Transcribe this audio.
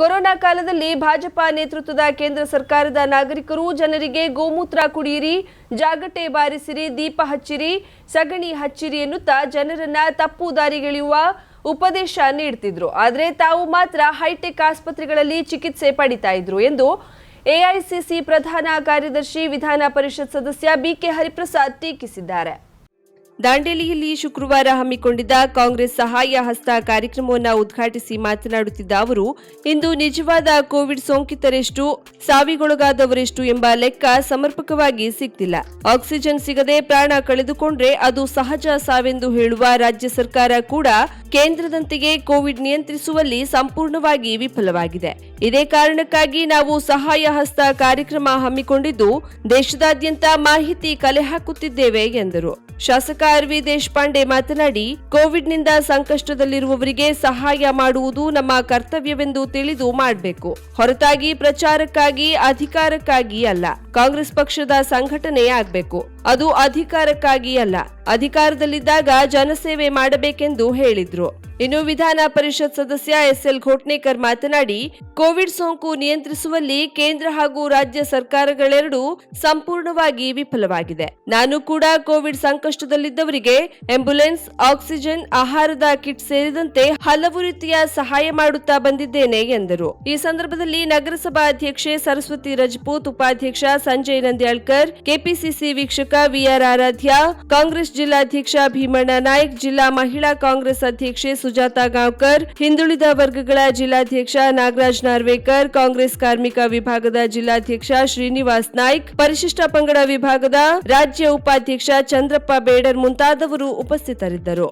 Corona ಕಾಲದಲ್ಲಿ ಭಾಜಪಾ ನೇತೃತ್ವದ ಕೇಂದ್ರ ಸರ್ಕಾರದ ನಾಗರಿಕರು ಜನರಿಗೆ ಗೋಮೂತ್ರ ಕುಡಿಯಿರಿ, ಜಾಗಟೆ ಬಾರಿಸಿರಿ, ದೀಪ ಹಚ್ಚಿರಿ, ಸಗಣಿ ಹಚ್ಚಿರಿ ಎನ್ನುತ್ತಾ ಜನರನ್ನ ತಪ್ಪು ದಾರಿಗೆಳೆಯುವ ಉಪದೇಶ ನೀಡ್ತಿದ್ರು. ಆದರೆ ತಾವು ಮಾತ್ರ ಹೈಟೆಕ್ ಆಸ್ಪತ್ರೆಗಳಲ್ಲಿ ಚಿಕಿತ್ಸೆ ಪಡಿತಾ ಇದ್ರು ಎಂದು ಎಐಸಿಸಿ ಪ್ರಧಾನ ಕಾರ್ಯದರ್ಶಿ ವಿಧಾನ ಪರಿಷತ್ ಸದಸ್ಯ ಬಿಕೆ ಹರಿಪ್ರಸಾದ್ ಟೀಕಿಸಿದ್ದಾರೆ. ದಾಂಡೇಲಿಯಲ್ಲಿ ಶುಕ್ರವಾರ ಹಮ್ಮಿಕೊಂಡಿದ್ದ ಕಾಂಗ್ರೆಸ್ ಸಹಾಯ ಹಸ್ತ ಕಾರ್ಯಕ್ರಮವನ್ನು ಉದ್ಘಾಟಿಸಿ ಮಾತನಾಡುತ್ತಿದ್ದ ಅವರು, ಇಂದು ನಿಜವಾದ ಕೋವಿಡ್ ಸೋಂಕಿತರೆಷ್ಟು, ಸಾವಿಗೊಳಗಾದವರೆಷ್ಟು ಎಂಬ ಲೆಕ್ಕ ಸಮರ್ಪಕವಾಗಿ ಸಿಗ್ತಿಲ್ಲ ಆಕ್ಸಿಜನ್ ಸಿಗದೆ ಪ್ರಾಣ ಕಳೆದುಕೊಂಡ್ರೆ ಅದು ಸಹಜ ಸಾವೆಂದು ಹೇಳುವ ರಾಜ್ಯ ಸರ್ಕಾರ ಕೂಡ ಕೇಂದ್ರದಂತೆಯೇ ಕೋವಿಡ್ ನಿಯಂತ್ರಿಸುವಲ್ಲಿ ಸಂಪೂರ್ಣವಾಗಿ ವಿಫಲವಾಗಿದೆ. ಇದೇ ಕಾರಣಕ್ಕಾಗಿ ನಾವು ಸಹಾಯ ಹಸ್ತ ಕಾರ್ಯಕ್ರಮ ಹಮ್ಮಿಕೊಂಡಿದ್ದು, ದೇಶದಾದ್ಯಂತ ಮಾಹಿತಿ ಕಲೆ ಹಾಕುತ್ತಿದ್ದೇವೆ ಎಂದರು. ಶಾಸಕ ಅರ್ವಿ ದೇಶಪಾಂಡೆ ಮಾತನಾಡಿ, ಕೋವಿಡ್ನಿಂದ ಸಂಕಷ್ಟದಲ್ಲಿರುವವರಿಗೆ ಸಹಾಯ ಮಾಡುವುದು ನಮ್ಮ ಕರ್ತವ್ಯವೆಂದು ತಿಳಿದು ಮಾಡಬೇಕು. ಹೊರತಾಗಿ ಪ್ರಚಾರಕ್ಕಾಗಿ, ಅಧಿಕಾರಕ್ಕಾಗಿ ಅಲ್ಲ, ಕಾಂಗ್ರೆಸ್ ಪಕ್ಷದ ಸಂಘಟನೆ ಆಗಬೇಕು. ಅದು ಅಧಿಕಾರಕ್ಕಾಗಿ ಅಲ್ಲ, ಅಧಿಕಾರದಲ್ಲಿದ್ದಾಗ ಜನಸೇವೆ ಮಾಡಬೇಕೆಂದು ಹೇಳಿದ್ರು. ಇನ್ನು ವಿಧಾನ ಪರಿಷತ್ ಸದಸ್ಯ ಎಸ್ಎಲ್ ಘೋಟ್ನೇಕರ್ ಮಾತನಾಡಿ, ಕೋವಿಡ್ ಸೋಂಕು ನಿಯಂತ್ರಿಸುವಲ್ಲಿ ಕೇಂದ್ರ ಹಾಗೂ ರಾಜ್ಯ ಸರ್ಕಾರಗಳೆರಡೂ ಸಂಪೂರ್ಣವಾಗಿ ವಿಫಲವಾಗಿದೆ. ನಾನು ಕೂಡ ಕೋವಿಡ್ ಸಂಕಷ್ಟದಲ್ಲಿದ್ದವರಿಗೆ ಆಂಬ್ಯುಲೆನ್ಸ್ ಆಕ್ಸಿಜನ್, ಆಹಾರದ ಕಿಟ್ ಸೇರಿದಂತೆ ಹಲವು ರೀತಿಯ ಸಹಾಯ ಮಾಡುತ್ತಾ ಬಂದಿದ್ದೇನೆ ಎಂದರು. ಈ ಸಂದರ್ಭದಲ್ಲಿ ನಗರಸಭಾ ಅಧ್ಯಕ್ಷೆ ಸರಸ್ವತಿ ರಜಪೂತ್, ಉಪಾಧ್ಯಕ್ಷ ಸಂಜಯ್ ನಂದ್ಯಾಳ್ಕರ್, ಕೆಪಿಸಿಸಿ ವೀಕ್ಷಕ ವಿಆರ್ ಆರಾಧ್ಯ, ಕಾಂಗ್ರೆಸ್ ಜಿಲ್ಲಾಧ್ಯಕ್ಷ ಭೀಮಣ್ಣ ನಾಯ್ಕ್, ಜಿಲ್ಲಾ ಮಹಿಳಾ ಕಾಂಗ್ರೆಸ್ ಅಧ್ಯಕ್ಷೆ ಸುಜಾತಾ ಗಾಂವ್ಕರ್, ಹಿಂದುಳಿದ ವರ್ಗಗಳ ಜಿಲ್ಲಾಧ್ಯಕ್ಷ ನಾಗರಾಜ್ ನಾರ್ವೇಕರ್, ಕಾಂಗ್ರೆಸ್ ಕಾರ್ಮಿಕ ವಿಭಾಗದ ಜಿಲ್ಲಾಧ್ಯಕ್ಷ ಶ್ರೀನಿವಾಸ್ ನಾಯ್ಕ್, ಪರಿಶಿಷ್ಟ ಪಂಗಡ ವಿಭಾಗದ ರಾಜ್ಯ ಉಪಾಧ್ಯಕ್ಷ ಚಂದ್ರಪ್ಪ ಬೇಡರ್ ಮುಂತಾದವರು ಉಪಸ್ಥಿತರಿದ್ದರು.